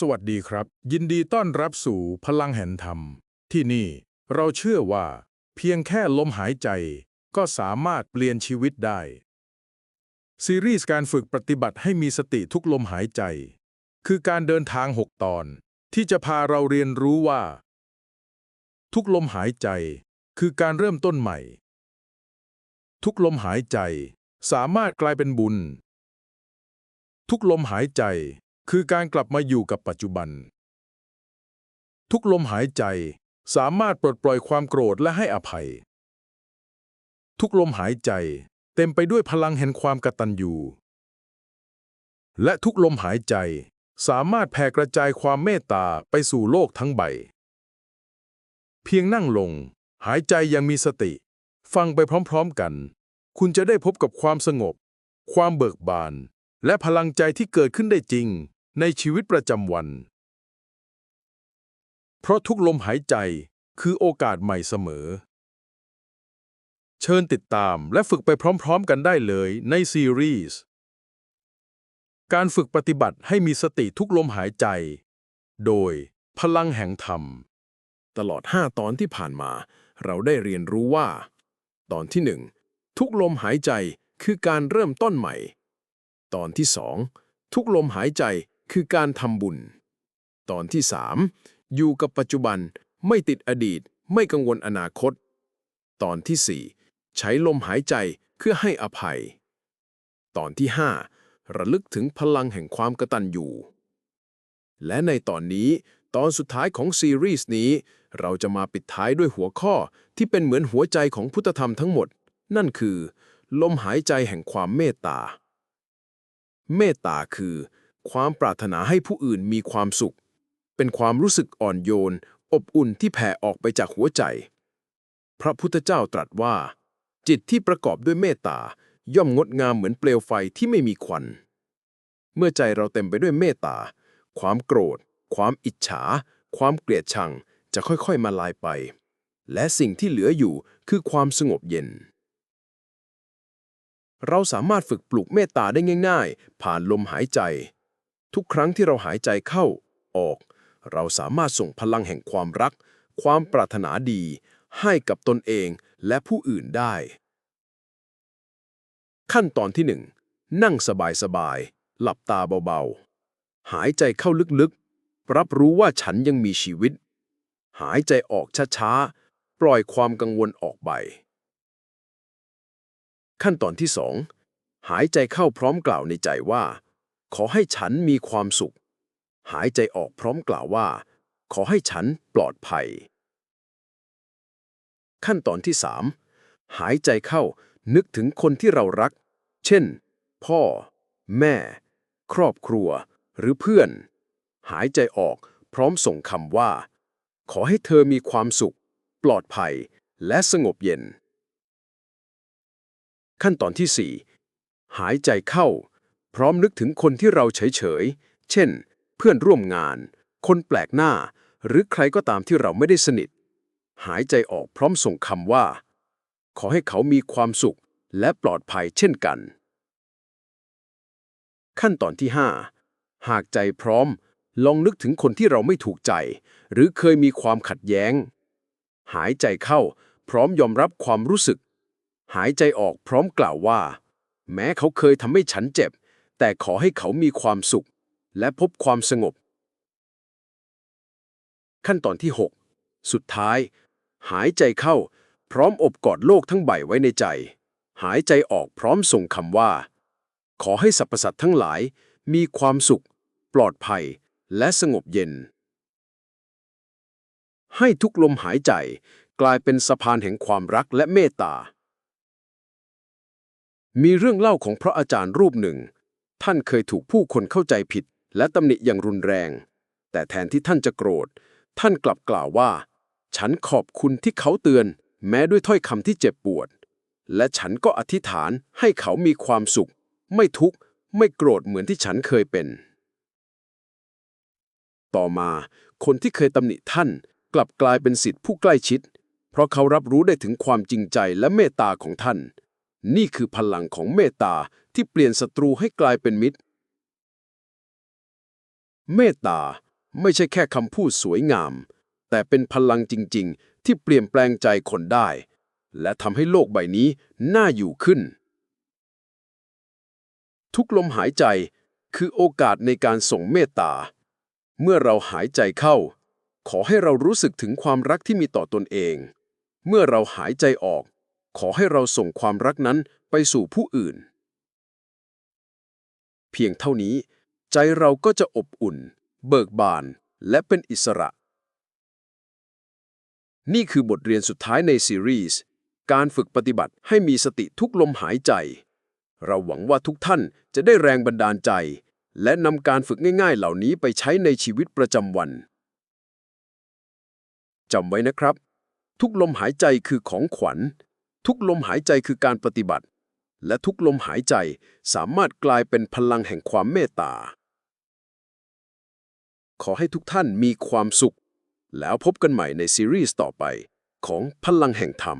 สวัสดีครับ ยินดีต้อนรับสู่พลังแห่งธรรม ที่นี่เราเชื่อว่า เพียงแค่ลมหายใจ ก็สามารถเปลี่ยนชีวิตได้ ซีรีส์การฝึกปฏิบัติให้มีสติทุกลมหายใจ คือการเดินทาง 6 ตอน ที่จะพาเราเรียนรู้ว่า ทุกลมหายใจ คือการเริ่มต้นใหม่ ทุกลมหายใจ สามารถกลายเป็นบุญ ทุกลมหายใจ คือการกลับมาอยู่กับปัจจุบัน ทุกลมหายใจสามารถปลดปล่อยความโกรธและให้อภัย ทุกลมหายใจเต็มไปด้วยพลังแห่งความกตัญญูและทุกลมหายใจสามารถแผ่กระจายความเมตตาไปสู่โลกทั้งใบ เพียงนั่งลง หายใจยังมีสติ ฟังไปพร้อมๆกัน คุณจะได้พบกับความสงบ ความเบิกบาน และพลังใจที่เกิดขึ้นได้จริง ในชีวิตประจำวัน เพราะทุกลมหายใจคือโอกาสใหม่เสมอ เชิญติดตามและฝึกไปพร้อมๆกันได้เลยในซีรีส์ การฝึกปฏิบัติให้มีสติทุกลมหายใจ โดยพลังแห่งธรรม ตลอด 5 ตอนที่ผ่านมา เราได้เรียนรู้ว่า ตอนที่ 1 ทุกลมหายใจคือการเริ่มต้นใหม่ ตอนที่ 2 ทุกลมหายใจ คือการทำบุญ ตอนที่ 3 อยู่กับปัจจุบันไม่ติดอดีต ไม่กังวลอนาคต ตอนที่ 4 ใช้ลมหายใจเพื่อให้อภัย ตอนที่ 5 ระลึกถึงพลังแห่งความกระตัญญูและในตอนนี้ตอนสุดท้ายของซีรีส์นี้ เราจะมาปิดท้ายด้วยหัวข้อที่เป็นเหมือนหัวใจของพุทธธรรมทั้งหมด นั่นคือ ลมหายใจแห่งความเมตตา เมตตาคือ ความปรารถนาให้ผู้อื่นมีความสุข เป็นความรู้สึกอ่อนโยน อบอุ่นที่แผ่ออกไปจากหัวใจ พระพุทธเจ้าตรัสว่า จิตที่ประกอบด้วยเมตตาย่อมงดงามเหมือนเปลวไฟที่ไม่มีควัน เมื่อใจเราเต็มไปด้วยเมตตา ความโกรธ ความอิจฉา ความเกลียดชังจะค่อยๆมาลายไป และสิ่งที่เหลืออยู่คือความสงบเย็น เราสามารถฝึกปลูกเมตตาได้ง่าย ๆ ผ่านลมหายใจ ทุกครั้งที่เราหายใจเข้าออก เราสามารถส่งพลังแห่งความรัก ความปรารถนาดี ให้กับตนเองและผู้อื่นได้ ขั้นตอนที่ 1 นั่งสบายๆ หลับตาเบาๆ หายใจเข้าลึกๆ รับรู้ว่าฉันยังมีชีวิต หายใจออกช้าๆ ปล่อยความกังวลออกไป ขั้นตอนที่ 2 หายใจเข้าพร้อมกล่าวในใจว่า ขอให้ฉันมีความสุข หายใจออกพร้อมกล่าวว่า ขอให้ฉันปลอดภัย ขั้นตอนที่ 3 หายใจเข้านึกถึงคนที่เรารัก เช่น พ่อ แม่ ครอบครัว หรือเพื่อน หายใจออกพร้อมส่งคำว่า ขอให้เธอมีความสุข ปลอดภัย และสงบเย็น ขั้นตอนที่ 4 หายใจเข้า พร้อมนึกถึงคนที่เราเฉยๆ เช่น เพื่อนร่วมงาน คนแปลกหน้า หรือใครก็ตามที่เราไม่ได้สนิท หายใจออกพร้อมส่งคำว่า ขอให้เขามีความสุขและปลอดภัยเช่นกัน ขั้นตอนที่ 5 หากใจพร้อม ลองนึกถึงคนที่เราไม่ถูกใจ หรือเคยมีความขัดแย้ง หายใจเข้าพร้อมยอมรับความรู้สึก หายใจออกพร้อมกล่าวว่า แม้เขาเคยทำให้ฉันเจ็บ แต่ขอให้เขามีความสุข และพบความสงบ ขั้นตอนที่ 6 สุดท้าย หายใจเข้า พร้อมอบกอดโลกทั้งใบไว้ในใจ หายใจออกพร้อมส่งคำว่า ขอให้สรรพสัตว์ทั้งหลาย มีความสุข ปลอดภัย และสงบเย็น ให้ทุกลมหายใจกลายเป็นสะพานแห่งความรักและเมตตามีเรื่องเล่าของพระอาจารย์รูปหนึ่ง ท่านเคยถูกผู้คนเข้าใจผิด และตำหนิอย่างรุนแรง แต่แทนที่ท่านจะโกรธ ท่านกลับกล่าวว่า ฉันขอบคุณที่เขาเตือน แม้ด้วยถ้อยคำที่เจ็บปวด และฉันก็อธิษฐานให้เขามีความสุข ไม่ทุกข์ ไม่โกรธเหมือนที่ฉันเคยเป็น ต่อมาคนที่เคยตำหนิท่านกลับกลายเป็นสิทธิผู้ใกล้ชิด เพราะเขารับรู้ได้ถึงความจริงใจและเมตตาของท่าน นี่คือพลังของเมตตา ที่เปลี่ยนศัตรูให้กลายเป็นมิตร เมตตาไม่ใช่แค่คำพูดสวยงาม แต่เป็นพลังจริง ๆ ที่เปลี่ยนแปลงใจคนได้ และทำให้โลกใบนี้น่าอยู่ขึ้น ทุกลมหายใจคือโอกาสในการส่งเมตตา เมื่อเราหายใจเข้า ขอให้เรารู้สึกถึงความรักที่มีต่อตนเอง เมื่อเราหายใจออก ขอให้เราส่งความรักนั้นไปสู่ผู้อื่น เพียงเท่านี้ ใจเราก็จะอบอุ่น เบิกบาน และเป็นอิสระ นี่คือบทเรียนสุดท้ายในซีรีส์การฝึกปฏิบัติให้มีสติทุกลมหายใจ เราหวังว่าทุกท่านจะได้แรงบันดาลใจ และนำการฝึกง่ายๆ เหล่านี้ไปใช้ในชีวิตประจำวันจำไว้นะครับ ทุกลมหายใจคือของขวัญ ทุกลมหายใจคือการปฏิบัติ และทุกลมหายใจสามารถกลายเป็นพลังแห่งความเมตตา ขอให้ทุกท่านมีความสุข แล้วพบกันใหม่ในซีรีส์ต่อไปของพลังแห่งธรรม